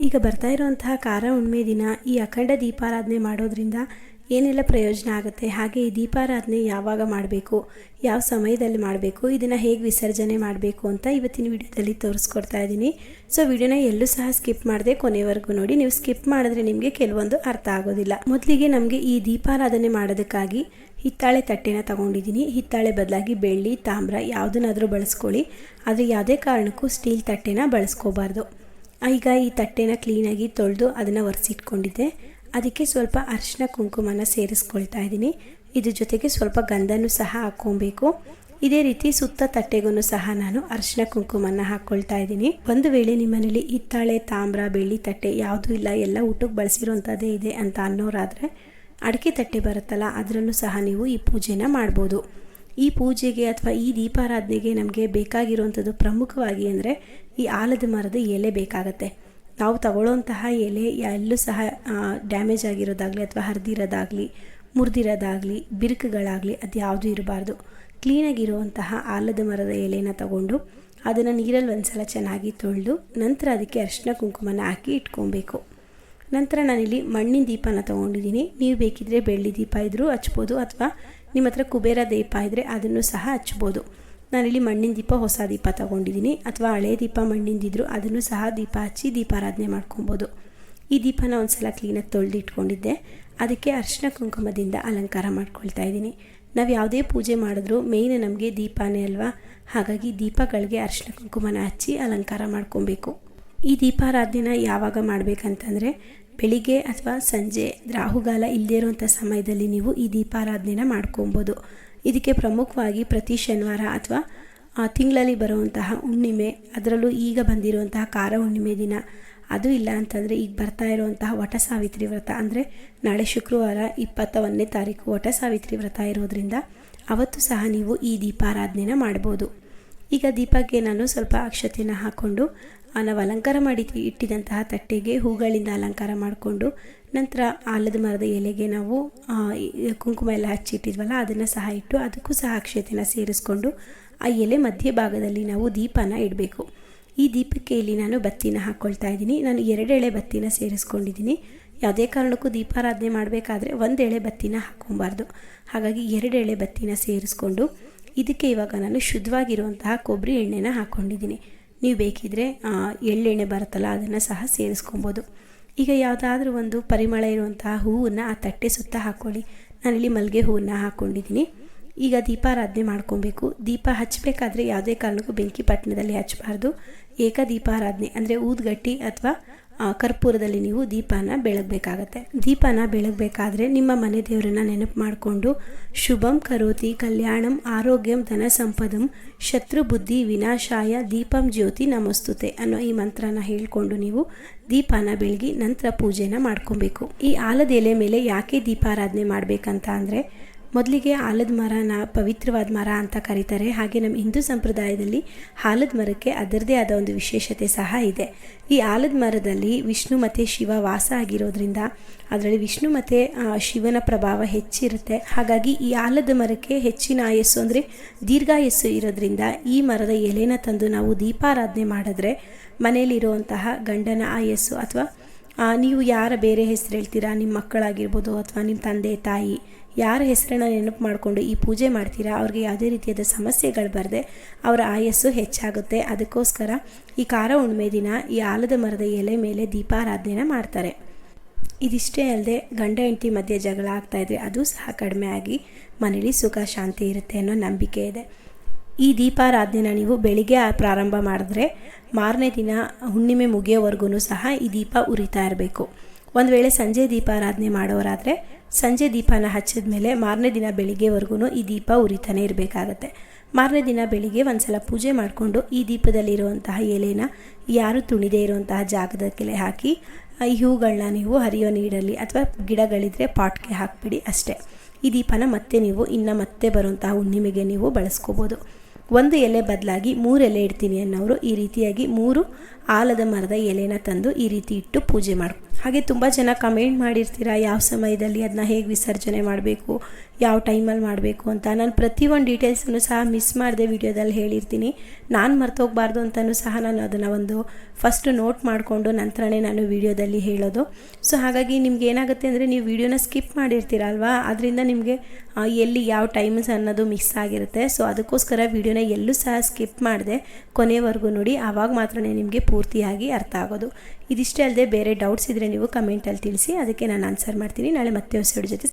ಈಗ ಬರ್ತಾ ಇರುವಂತಹ ಖಾರ ಹುಣ್ಮೆ ದಿನ ಈ ಅಖಂಡ ದೀಪಾರಾಧನೆ ಮಾಡೋದ್ರಿಂದ ಏನೆಲ್ಲ ಪ್ರಯೋಜನ ಆಗುತ್ತೆ? ಹಾಗೆ ಈ ದೀಪಾರಾಧನೆ ಯಾವಾಗ ಮಾಡಬೇಕು? ಯಾವ ಸಮಯದಲ್ಲಿ ಮಾಡಬೇಕು? ಇದನ್ನು ಹೇಗೆ ವಿಸರ್ಜನೆ ಮಾಡಬೇಕು ಅಂತ ಇವತ್ತಿನ ವಿಡಿಯೋದಲ್ಲಿ ತೋರಿಸ್ಕೊಡ್ತಾ ಇದ್ದೀನಿ. ಸೊ ವಿಡಿಯೋನ ಎಲ್ಲೂ ಸಹ ಸ್ಕಿಪ್ ಮಾಡದೆ ಕೊನೆವರೆಗೂ ನೋಡಿ. ನೀವು ಸ್ಕಿಪ್ ಮಾಡಿದ್ರೆ ನಿಮಗೆ ಕೆಲವೊಂದು ಅರ್ಥ ಆಗೋದಿಲ್ಲ. ಮೊದಲಿಗೆ ನಮಗೆ ಈ ದೀಪಾರಾಧನೆ ಮಾಡೋದಕ್ಕಾಗಿ ಹಿತ್ತಾಳೆ ತಟ್ಟೆನ ತಗೊಂಡಿದ್ದೀನಿ. ಹಿತ್ತಾಳೆ ಬದಲಾಗಿ ಬೆಳ್ಳಿ, ತಾಮ್ರ ಯಾವುದನ್ನಾದರೂ ಬಳಸ್ಕೊಳ್ಳಿ. ಆದರೆ ಯಾವುದೇ ಕಾರಣಕ್ಕೂ ಸ್ಟೀಲ್ ತಟ್ಟೆನ ಬಳಸ್ಕೋಬಾರ್ದು. ಈಗ ಈ ತಟ್ಟೆನ ಕ್ಲೀನಾಗಿ ತೊಳೆದು ಅದನ್ನು ಒರೆಸಿಟ್ಕೊಂಡಿದ್ದೆ. ಅದಕ್ಕೆ ಸ್ವಲ್ಪ ಅರಿಶಿನ ಕುಂಕುಮನ ಸೇರಿಸ್ಕೊಳ್ತಾ ಇದ್ದೀನಿ. ಇದ್ರ ಜೊತೆಗೆ ಸ್ವಲ್ಪ ಗಂಧನೂ ಸಹ ಹಾಕ್ಕೊಬೇಕು. ಇದೇ ರೀತಿ ಸುತ್ತ ತಟ್ಟೆಗೂ ಸಹ ನಾನು ಅರಿಶಿನ ಕುಂಕುಮನ ಹಾಕ್ಕೊಳ್ತಾ ಇದ್ದೀನಿ. ಒಂದು ವೇಳೆ ನಿಮ್ಮನೇಲಿ ಹಿತ್ತಾಳೆ, ತಾಮ್ರ, ಬೆಳ್ಳಿ ತಟ್ಟೆ ಯಾವುದೂ ಇಲ್ಲ, ಎಲ್ಲ ಊಟಕ್ಕೆ ಬಳಸಿರೋಂಥದ್ದೇ ಇದೆ ಅಂತ ಅನ್ನೋರಾದರೆ ಅಡಿಕೆ ತಟ್ಟೆ ಬರುತ್ತಲ್ಲ, ಅದರಲ್ಲೂ ಸಹ ನೀವು ಈ ಪೂಜೆನ ಮಾಡ್ಬೋದು. ಈ ಪೂಜೆಗೆ ಅಥವಾ ಈ ದೀಪಾರಾಧನೆಗೆ ನಮಗೆ ಬೇಕಾಗಿರುವಂಥದ್ದು ಪ್ರಮುಖವಾಗಿ ಅಂದರೆ ಈ ಆಲದ ಮರದ ಎಲೆ ಬೇಕಾಗತ್ತೆ. ನಾವು ತಗೊಳ್ಳೋಂತಹ ಎಲೆ ಎಲ್ಲೂ ಸಹ ಡ್ಯಾಮೇಜ್ ಆಗಿರೋದಾಗಲಿ ಅಥವಾ ಹರಿದಿರೋದಾಗಲಿ, ಮುರಿದಿರೋದಾಗಲಿ, ಬಿರುಕುಗಳಾಗಲಿ ಅದು ಯಾವುದೂ ಇರಬಾರ್ದು. ಕ್ಲೀನಾಗಿರುವಂತಹ ಆಲದ ಮರದ ಎಲೆನ ತಗೊಂಡು ಅದನ್ನು ನೀರಲ್ಲಿ ಒಂದು ಸಲ ಚೆನ್ನಾಗಿ ತೊಳೆದು ನಂತರ ಅದಕ್ಕೆ ಅರಿಶಿನ ಕುಂಕುಮನ ಹಾಕಿ ಇಟ್ಕೊಬೇಕು. ನಂತರ ನಾನಿಲ್ಲಿ ಮಣ್ಣಿನ ದೀಪನ ತೊಗೊಂಡಿದ್ದೀನಿ. ನೀವು ಬೇಕಿದ್ದರೆ ಬೆಳ್ಳಿ ದೀಪ ಇದ್ದರೂ ಹಚ್ಬೋದು ಅಥವಾ ನಿಮ್ಮ ಹತ್ರ ಕುಬೇರ ದೀಪ ಇದ್ದರೆ ಅದನ್ನು ಸಹ ಹಚ್ಬೋದು. ನಾನಿಲ್ಲಿ ಮಣ್ಣಿನ ದೀಪ ಹೊಸ ದೀಪ ತೊಗೊಂಡಿದ್ದೀನಿ. ಅಥವಾ ಹಳೆ ದೀಪ ಮಣ್ಣಿಂದಿದ್ರು ಅದನ್ನು ಸಹ ದೀಪ ಹಚ್ಚಿ ದೀಪಾರಾಧನೆ ಮಾಡ್ಕೊಬೋದು. ಈ ದೀಪನ ಒಂದು ಸಲ ಕ್ಲೀನಾಗಿ ತೊಳೆದಿಟ್ಕೊಂಡಿದ್ದೆ. ಅದಕ್ಕೆ ಅರಿಶಿನ ಕುಂಕುಮದಿಂದ ಅಲಂಕಾರ ಮಾಡ್ಕೊಳ್ತಾ ಇದ್ದೀನಿ. ನಾವು ಯಾವುದೇ ಪೂಜೆ ಮಾಡಿದ್ರೂ ಮೇಯ್ನ್ ನಮಗೆ ದೀಪನೇ ಅಲ್ವಾ? ಹಾಗಾಗಿ ದೀಪಗಳಿಗೆ ಅರಿಶಿನ ಕುಂಕುಮನ ಹಚ್ಚಿ ಅಲಂಕಾರ ಮಾಡ್ಕೊಬೇಕು. ಈ ದೀಪಾರಾಧನೆನ ಯಾವಾಗ ಮಾಡಬೇಕಂತಂದರೆ ಬೆಳಿಗ್ಗೆ ಅಥವಾ ಸಂಜೆ ರಾಹುಗಾಲ ಇಲ್ಲದೇ ಇರುವಂಥ ಸಮಯದಲ್ಲಿ ನೀವು ಈ ದೀಪಾರಾಧನೆನ ಮಾಡ್ಕೊಬೋದು. ಇದಕ್ಕೆ ಪ್ರಮುಖವಾಗಿ ಪ್ರತಿ ಶನಿವಾರ ಅಥವಾ ತಿಂಗಳಲ್ಲಿ ಬರುವಂತಹ ಹುಣ್ಣಿಮೆ, ಅದರಲ್ಲೂ ಈಗ ಬಂದಿರುವಂತಹ ಕಾರ ಹುಣ್ಣಿಮೆ ದಿನ. ಅದು ಇಲ್ಲ ಅಂತಂದರೆ ಈಗ ಬರ್ತಾ ಇರುವಂತಹ ವಟ ಸಾವಿತ್ರಿ ವ್ರತ ಅಂದರೆ ನಾಳೆ ಶುಕ್ರವಾರ ಇಪ್ಪತ್ತ ಒಂದನೇ ತಾರೀಕು ವಟ ಸಾವಿತ್ರಿ ವ್ರತ ಇರೋದರಿಂದ ಅವತ್ತು ಸಹ ನೀವು ಈ ದೀಪಾರಾಧನೆನ ಮಾಡ್ಬೋದು. ಈಗ ದೀಪಕ್ಕೆ ನಾನು ಸ್ವಲ್ಪ ಅಕ್ಷತೆನ ಹಾಕ್ಕೊಂಡು ನಾವು ಅಲಂಕಾರ ಮಾಡಿ ಇಟ್ಟಿದಂತಹ ತಟ್ಟೆಗೆ ಹೂಗಳಿಂದ ಅಲಂಕಾರ ಮಾಡಿಕೊಂಡು ನಂತರ ಆಲದ ಮರದ ಎಲೆಗೆ ನಾವು ಕುಂಕುಮ ಎಲ್ಲ ಹಚ್ಚಿಟ್ಟಿದ್ವಲ್ಲ ಅದನ್ನು ಸಹ ಇಟ್ಟು ಅದಕ್ಕೂ ಸಹ ಅಕ್ಷತೆನ ಸೇರಿಸ್ಕೊಂಡು ಆ ಎಲೆ ಮಧ್ಯಭಾಗದಲ್ಲಿ ನಾವು ದೀಪನ ಇಡಬೇಕು. ಈ ದೀಪಕ್ಕೆ ಇಲ್ಲಿ ನಾನು ಬತ್ತಿನ ಹಾಕ್ಕೊಳ್ತಾ ಇದ್ದೀನಿ. ನಾನು ಎರಡು ಎಳೆ ಬತ್ತಿನ ಸೇರಿಸ್ಕೊಂಡಿದ್ದೀನಿ. ಯಾವುದೇ ಕಾರಣಕ್ಕೂ ದೀಪಾರಾಧನೆ ಮಾಡಬೇಕಾದ್ರೆ ಒಂದು ಎಳೆ ಬತ್ತಿನ ಹಾಕ್ಕೊಬಾರ್ದು ಹಾಗಾಗಿ ಎರಡು ಎಳೆ ಬತ್ತಿನ ಸೇರಿಸ್ಕೊಂಡು ಇದಕ್ಕೆ ಇವಾಗ ನಾನು ಶುದ್ಧವಾಗಿರುವಂತಹ ಕೊಬ್ಬರಿ ಎಣ್ಣೆನ ಹಾಕ್ಕೊಂಡಿದ್ದೀನಿ ನೀವು ಬೇಕಿದ್ದರೆ ಎಳ್ಳೆಣ್ಣೆ ಬರುತ್ತಲ್ಲ, ಅದನ್ನು ಸಹ ಸೇರಿಸ್ಕೊಬೋದು ಈಗ ಯಾವುದಾದ್ರೂ ಒಂದು ಪರಿಮಳ ಇರುವಂತಹ ಹೂವನ್ನು ಆ ತಟ್ಟೆ ಸುತ್ತ ಹಾಕ್ಕೊಳ್ಳಿ ನಾನಿಲ್ಲಿ ಮಲ್ಲಿಗೆ ಹೂವನ್ನು ಹಾಕ್ಕೊಂಡಿದ್ದೀನಿ ಈಗ ದೀಪಾರಾಧನೆ ಮಾಡ್ಕೊಬೇಕು. ದೀಪ ಹಚ್ಚಬೇಕಾದ್ರೆ ಯಾವುದೇ ಕಾರಣಕ್ಕೂ ಬೆಂಕಿ ಪಟ್ಟಣದಲ್ಲಿ ಹಚ್ಚಬಾರ್ದು. ಏಕ ದೀಪಾರಾಧನೆ ಅಂದರೆ ಊದ್ಗಟ್ಟಿ ಅಥವಾ ಕರ್ಪೂರದಲ್ಲಿ ನೀವು ದೀಪನ ಬೆಳಗಬೇಕಾಗತ್ತೆ. ದೀಪನ ಬೆಳಗಬೇಕಾದ್ರೆ ನಿಮ್ಮ ಮನೆ ದೇವರನ್ನ ನೆನಪು ಮಾಡಿಕೊಂಡು ಶುಭಂ ಕರೋತಿ, ಕಲ್ಯಾಣಂ ಆರೋಗ್ಯಂ ಧನ ಸಂಪದಂ, ಶತ್ರು ಬುದ್ಧಿ ವಿನಾಶಾಯ ದೀಪಂ ಜ್ಯೋತಿ ನಮಸ್ತುತೆ ಅನ್ನೋ ಈ ಮಂತ್ರನ ಹೇಳಿಕೊಂಡು ನೀವು ದೀಪನ ಬೆಳಗಿ ನಂತರ ಪೂಜೆನ ಮಾಡ್ಕೊಬೇಕು. ಈ ಆಲದ ಎಲೆ ಮೇಲೆ ಯಾಕೆ ದೀಪಾರಾಧನೆ ಮಾಡಬೇಕಂತ ಅಂದರೆ ಮೊದಲಿಗೆ ಆಲದ ಮರನ ಪವಿತ್ರವಾದ ಮರ ಅಂತ ಕರೀತಾರೆ. ಹಾಗೆ ನಮ್ಮ ಹಿಂದೂ ಸಂಪ್ರದಾಯದಲ್ಲಿ ಆಲದ ಮರಕ್ಕೆ ಅದರದೇ ಆದ ಒಂದು ವಿಶೇಷತೆ ಸಹ ಇದೆ. ಈ ಆಲದ ಮರದಲ್ಲಿ ವಿಷ್ಣು ಮತ್ತು ಶಿವ ವಾಸ ಆಗಿರೋದ್ರಿಂದ ಅದರಲ್ಲಿ ವಿಷ್ಣು ಮತ್ತು ಶಿವನ ಪ್ರಭಾವ ಹೆಚ್ಚಿರುತ್ತೆ. ಹಾಗಾಗಿ ಈ ಆಲದ ಮರಕ್ಕೆ ಹೆಚ್ಚಿನ ಆಯಸ್ಸು ಅಂದರೆ ದೀರ್ಘಾಯಸ್ಸು ಇರೋದ್ರಿಂದ ಈ ಮರದ ಎಲೆನ ತಂದು ನಾವು ದೀಪಾರಾಧನೆ ಮಾಡಿದ್ರೆ ಮನೆಯಲ್ಲಿರುವಂತಹ ಗಂಡನ ಆಯಸ್ಸು ಅಥವಾ ನೀವು ಯಾರ ಬೇರೆ ಹೆಸರು ಹೇಳ್ತೀರಾ? ನಿಮ್ಮ ಮಕ್ಕಳಾಗಿರ್ಬೋದು ಅಥವಾ ನಿಮ್ಮ ತಂದೆ, ತಾಯಿ, ಯಾರ ಹೆಸರನ್ನ ನೆನಪು ಮಾಡಿಕೊಂಡು ಈ ಪೂಜೆ ಮಾಡ್ತೀರಾ? ಅವ್ರಿಗೆ ಯಾವುದೇ ರೀತಿಯಾದ ಸಮಸ್ಯೆಗಳು ಬರದೆ ಅವರ ಆಯಸ್ಸು ಹೆಚ್ಚಾಗುತ್ತೆ. ಅದಕ್ಕೋಸ್ಕರ ಈ ಖಾರ ಹುಣ್ಣಿಮೆ ದಿನ ಈ ಆಲದ ಮರದ ಎಲೆ ಮೇಲೆ ದೀಪಾರಾಧನೆ ಮಾಡ್ತಾರೆ. ಇದಿಷ್ಟೇ ಅಲ್ಲದೆ ಗಂಡ, ಹೆಂಡತಿ ಮಧ್ಯೆ ಜಗಳ ಆಗ್ತಾಯಿದ್ರೆ ಅದು ಸಹ ಕಡಿಮೆ ಆಗಿ ಮನೇಲಿ ಸುಖ, ಶಾಂತಿ ಇರುತ್ತೆ ಅನ್ನೋ ನಂಬಿಕೆ ಇದೆ. ಈ ದೀಪಾರಾಧನೆನ ನೀವು ಬೆಳಿಗ್ಗೆ ಪ್ರಾರಂಭ ಮಾಡಿದ್ರೆ ಮಾರನೇ ದಿನ ಹುಣ್ಣಿಮೆ ಮುಗಿಯೋವರೆಗೂ ಸಹ ಈ ದೀಪ ಉರಿತಾ ಇರಬೇಕು. ಒಂದು ವೇಳೆ ಸಂಜೆ ದೀಪಾರಾಧನೆ ಮಾಡೋರಾದರೆ ಸಂಜೆ ದೀಪನ ಹಚ್ಚಿದ ಮೇಲೆ ಮಾರನೇ ದಿನ ಬೆಳಿಗ್ಗೆವರೆಗೂ ಈ ದೀಪ ಉರಿತಾನೆ ಇರಬೇಕಾಗತ್ತೆ. ಮಾರನೇ ದಿನ ಬೆಳಿಗ್ಗೆ ಒಂದು ಸಲ ಪೂಜೆ ಮಾಡಿಕೊಂಡು ಈ ದೀಪದಲ್ಲಿರುವಂತಹ ಎಲೆನ ಯಾರು ತುಣಿದೇ ಇರುವಂತಹ ಜಾಗದಕ್ಕೆಲೆ ಹಾಕಿ, ಈ ಹೂಗಳನ್ನ ನೀವು ಹರಿಯೋ ನೀರಲ್ಲಿ ಅಥವಾ ಗಿಡಗಳಿದ್ರೆ ಪಾಟ್ಗೆ ಹಾಕಿಬಿಡಿ ಅಷ್ಟೇ. ಈ ದೀಪನ ಮತ್ತೆ ನೀವು ಇನ್ನು ಮತ್ತೆ ಬರುವಂತಹ ಹುಣ್ಣಿಮೆಗೆ ನೀವು ಬಳಸ್ಕೋಬೋದು. ಒಂದು ಎಲೆ ಬದಲಾಗಿ ಮೂರು ಎಲೆ ಇಡ್ತೀನಿ ಅನ್ನೋರು ಈ ರೀತಿಯಾಗಿ ಮೂರು ಆಲದ ಮರದ ಎಲೆನ ತಂದು ಈ ರೀತಿ ಇಟ್ಟು ಪೂಜೆ ಮಾಡಿ. ಹಾಗೆ ತುಂಬ ಜನ ಕಮೆಂಟ್ ಮಾಡಿರ್ತೀರ, ಯಾವ ಸಮಯದಲ್ಲಿ ಅದನ್ನ ಹೇಗೆ ವಿಸರ್ಜನೆ ಮಾಡಬೇಕು, ಯಾವ ಟೈಮಲ್ಲಿ ಮಾಡಬೇಕು? ಅಂತ. ನಾನು ಪ್ರತಿಯೊಂದು ಡೀಟೇಲ್ಸನ್ನು ಸಹ ಮಿಸ್ ಮಾಡಿದೆ ವಿಡಿಯೋದಲ್ಲಿ ಹೇಳಿರ್ತೀನಿ. ನಾನು ಮರ್ತೋಗ್ಬಾರ್ದು ಅಂತಲೂ ಸಹ ನಾನು ಅದನ್ನು ಒಂದು ಫಸ್ಟ್ ನೋಟ್ ಮಾಡಿಕೊಂಡು ನಂತರನೇ ನಾನು ವಿಡಿಯೋದಲ್ಲಿ ಹೇಳೋದು. ಸೊ ಹಾಗಾಗಿ ನಿಮ್ಗೆ ಏನಾಗುತ್ತೆ ಅಂದರೆ ನೀವು ವಿಡಿಯೋನ ಸ್ಕಿಪ್ ಮಾಡಿರ್ತೀರಲ್ವಾ? ಅದರಿಂದ ನಿಮಗೆ ಎಲ್ಲಿ ಯಾವ ಟೈಮ್ಸ್ ಅನ್ನೋದು ಮಿಸ್ ಆಗಿರುತ್ತೆ. ಸೊ ಅದಕ್ಕೋಸ್ಕರ ವಿಡಿಯೋನ ಎಲ್ಲೂ ಸಹ ಸ್ಕಿಪ್ ಮಾಡಿದೆ ಕೊನೆವರೆಗೂ ನೋಡಿ, ಆವಾಗ ಮಾತ್ರ ನಿಮಗೆ ಪೂರ್ತಿಯಾಗಿ ಅರ್ಥ ಆಗೋದು. ಇದಿಷ್ಟೇ ಅಲ್ಲದೆ ಬೇರೆ ಡೌಟ್ಸ್ ಇದ್ದರೆ ನೀವು ಕಮೆಂಟಲ್ಲಿ ತಿಳಿಸಿ, ಅದಕ್ಕೆ ನಾನು ಆನ್ಸರ್ ಮಾಡ್ತೀನಿ. ನಾಳೆ ಮತ್ತೆ ಹೊಸ ಜೊತೆ